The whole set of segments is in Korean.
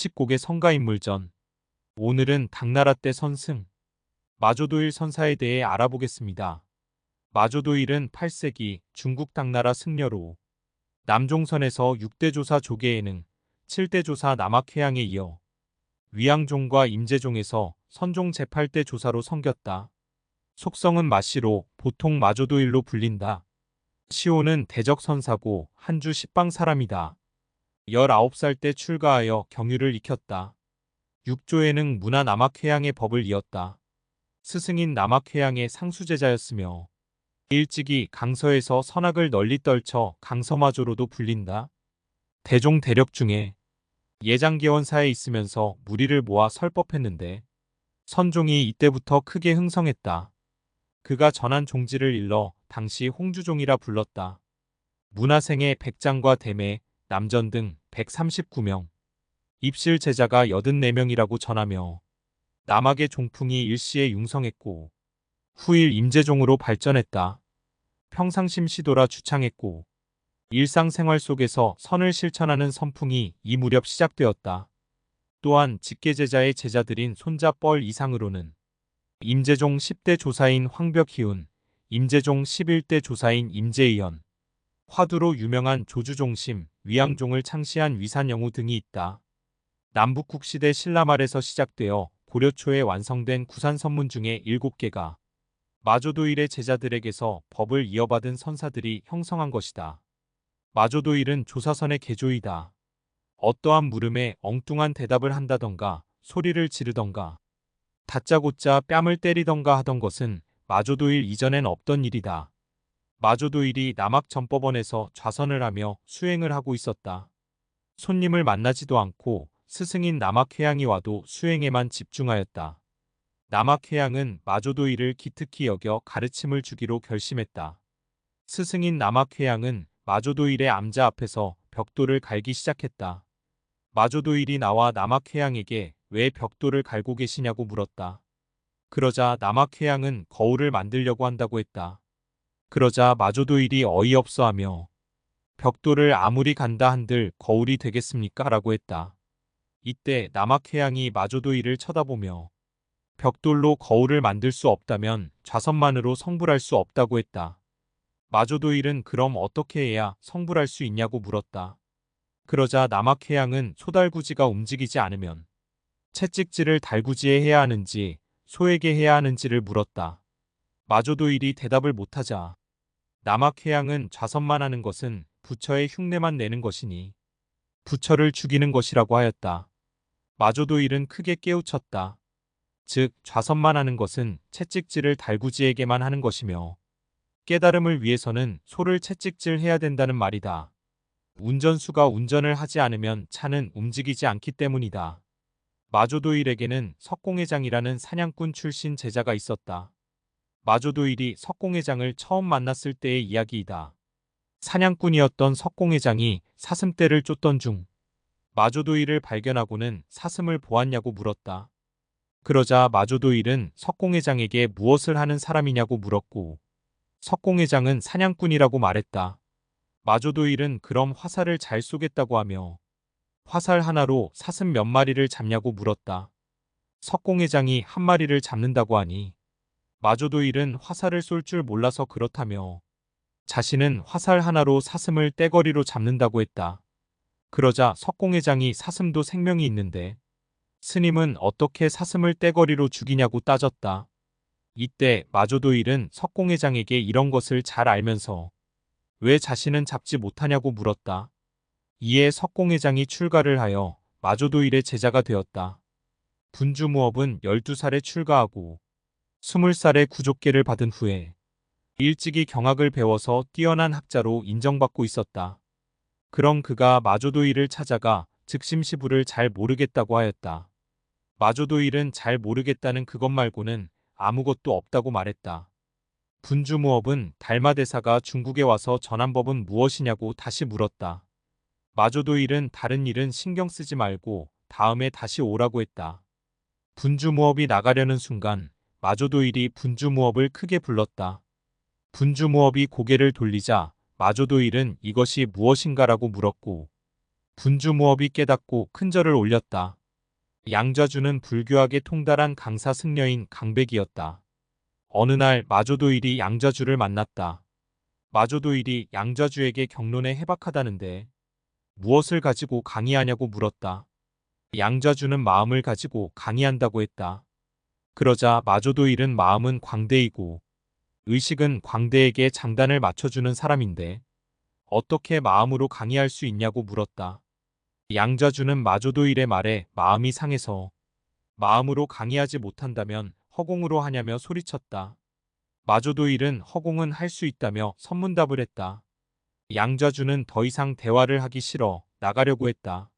칩곡의 성가인물전. 오늘은 당나라 때 선승, 마조도일 선사에 대해 알아보겠습니다. 마조도일은 8세기 중국 당나라 승려로 남종선에서 6대 조사 조계에는 7대 조사 남악해양에 이어 위양종과 임재종에서 선종 제8대 조사로 섬겼다. 속성은 마씨로 보통 마조도일로 불린다. 시호는 대적선사고 한주 십방 사람이다. 19살 때 출가하여 경유를 익혔다. 6조에는 문화 남악해양의 법을 이었다. 스승인 남악해양의 상수제자였으며 일찍이 강서에서 선악을 널리 떨쳐 강서마조로도 불린다. 대종 대력 중에 예장계원사에 있으면서 무리를 모아 설법했는데 선종이 이때부터 크게 흥성했다. 그가 전한 종지를 일러 당시 홍주종이라 불렀다. 문화생의 백장과 대매, 남전 등 139명, 입실 제자가 84명이라고 전하며 남악의 종풍이 일시에 융성했고 후일 임재종으로 발전했다. 평상심 시도라 주창했고 일상생활 속에서 선을 실천하는 선풍이 이 무렵 시작되었다. 또한 직계제자의 제자들인 손자 뻘 이상으로는 임재종 10대 조사인 황벽희운, 임재종 11대 조사인 임재의연, 화두로 유명한 조주종심, 위양종을 창시한 위산영우 등이 있다. 남북국 시대 신라말에서 시작되어 고려 초에 완성된 구산 선문 중에 7개가 마조도일의 제자들에게서 법을 이어받은 선사들이 형성한 것이다. 마조도일은 조사선의 개조이다. 어떠한 물음에 엉뚱한 대답을 한다던가 소리를 지르던가 다짜고짜 뺨을 때리던가 하던 것은 마조도일 이전엔 없던 일이다. 마조도일이 남학전법원에서 좌선을 하며 수행을 하고 있었다. 손님을 만나지도 않고 스승인 남학해양이 와도 수행에만 집중하였다. 남학해양은 마조도일을 기특히 여겨 가르침을 주기로 결심했다. 스승인 남학해양은 마조도일의 암자 앞에서 벽돌을 갈기 시작했다. 마조도일이 나와 남학해양에게 왜 벽돌을 갈고 계시냐고 물었다. 그러자 남학해양은 거울을 만들려고 한다고 했다. 그러자 마조도일이 어이없어하며 벽돌을 아무리 간다 한들 거울이 되겠습니까? 라고 했다. 이때 남학해양이 마조도일을 쳐다보며 벽돌로 거울을 만들 수 없다면 좌선만으로 성불할 수 없다고 했다. 마조도일은 그럼 어떻게 해야 성불할 수 있냐고 물었다. 그러자 남학해양은 소달구지가 움직이지 않으면 채찍질을 달구지에 해야 하는지 소에게 해야 하는지를 물었다. 마조도일이 대답을 못하자 남학해양은 좌선만 하는 것은 부처의 흉내만 내는 것이니 부처를 죽이는 것이라고 하였다. 마조도 일은 크게 깨우쳤다. 즉 좌선만 하는 것은 채찍질을 달구지에게만 하는 것이며 깨달음을 위해서는 소를 채찍질해야 된다는 말이다. 운전수가 운전을 하지 않으면 차는 움직이지 않기 때문이다. 마조도일에게는 석공회장이라는 사냥꾼 출신 제자가 있었다. 마조도일이 석공회장을 처음 만났을 때의 이야기이다. 사냥꾼이었던 석공회장이 사슴떼를 쫓던 중 마조도일을 발견하고는 사슴을 보았냐고 물었다. 그러자 마조도일은 석공회장에게 무엇을 하는 사람이냐고 물었고 석공회장은 사냥꾼이라고 말했다. 마조도일은 그럼 화살을 잘 쏘겠다고 하며 화살 하나로 사슴 몇 마리를 잡냐고 물었다. 석공회장이 한 마리를 잡는다고 하니 마조도일은 화살을 쏠 줄 몰라서 그렇다며 자신은 화살 하나로 사슴을 떼거리로 잡는다고 했다. 그러자 석공회장이 사슴도 생명이 있는데 스님은 어떻게 사슴을 떼거리로 죽이냐고 따졌다. 이때 마조도일은 석공회장에게 이런 것을 잘 알면서 왜 자신은 잡지 못하냐고 물었다. 이에 석공회장이 출가를 하여 마조도일의 제자가 되었다. 분주무업은 12살에 출가하고 20살에 구족계를 받은 후에 일찍이 경학을 배워서 뛰어난 학자로 인정받고 있었다. 그런 그가 마조도일을 찾아가 즉심시부를 잘 모르겠다고 하였다. 마조도일은 잘 모르겠다는 그것 말고는 아무것도 없다고 말했다. 분주무업은 달마대사가 중국에 와서 전한 법은 무엇이냐고 다시 물었다. 마조도일은 다른 일은 신경 쓰지 말고 다음에 다시 오라고 했다. 분주무업이 나가려는 순간 마조도일이 분주무업을 크게 불렀다. 분주무업이 고개를 돌리자 마조도일은 이것이 무엇인가라고 물었고 분주무업이 깨닫고 큰절을 올렸다. 양좌주는 불교학에 통달한 강사 승려인 강백이었다. 어느 날 마조도일이 양좌주를 만났다. 마조도일이 양좌주에게 경론에 해박하다는데 무엇을 가지고 강의하냐고 물었다. 양좌주는 마음을 가지고 강의한다고 했다. 그러자 마조도일은 마음은 광대이고 의식은 광대에게 장단을 맞춰주는 사람인데 어떻게 마음으로 강의할 수 있냐고 물었다. 양좌주는 마조도일의 말에 마음이 상해서 마음으로 강의하지 못한다면 허공으로 하냐며 소리쳤다. 마조도일은 허공은 할 수 있다며 선문답을 했다. 양좌주는 더 이상 대화를 하기 싫어 나가려고 했다.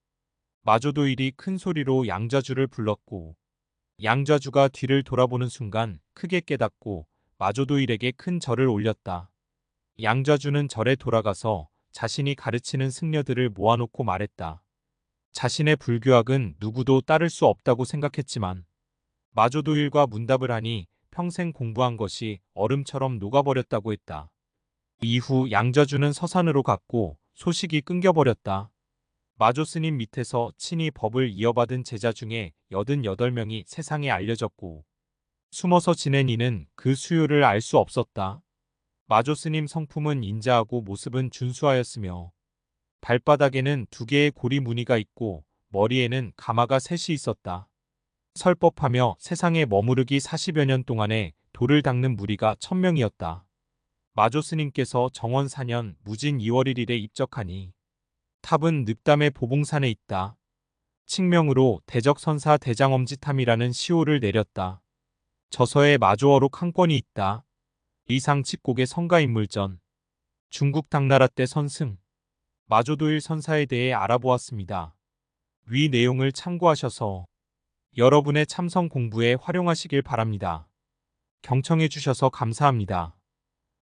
마조도일이 큰 소리로 양좌주를 불렀고 양좌주가 뒤를 돌아보는 순간 크게 깨닫고 마조도일에게 큰 절을 올렸다. 양좌주는 절에 돌아가서 자신이 가르치는 승려들을 모아놓고 말했다. 자신의 불교학은 누구도 따를 수 없다고 생각했지만 마조도일과 문답을 하니 평생 공부한 것이 얼음처럼 녹아버렸다고 했다. 이후 양좌주는 서산으로 갔고 소식이 끊겨버렸다. 마조 스님 밑에서 친히 법을 이어받은 제자 중에 88명이 세상에 알려졌고 숨어서 지낸 이는 그 수요를 알 수 없었다. 마조 스님 성품은 인자하고 모습은 준수하였으며 발바닥에는 두 개의 고리 무늬가 있고 머리에는 가마가 셋이 있었다. 설법하며 세상에 머무르기 40여 년 동안에 돌을 닦는 무리가 천명이었다. 마조 스님께서 정원 4년 무진 2월 1일에 입적하니 탑은 늑담의 보봉산에 있다. 칙명으로 대적선사 대장엄지탐이라는 시호를 내렸다. 저서에 마조어록 한 권이 있다. 이상 칙곡의 성가인물전 중국 당나라 때 선승 마조도일 선사에 대해 알아보았습니다. 위 내용을 참고하셔서 여러분의 참성 공부에 활용하시길 바랍니다. 경청해 주셔서 감사합니다.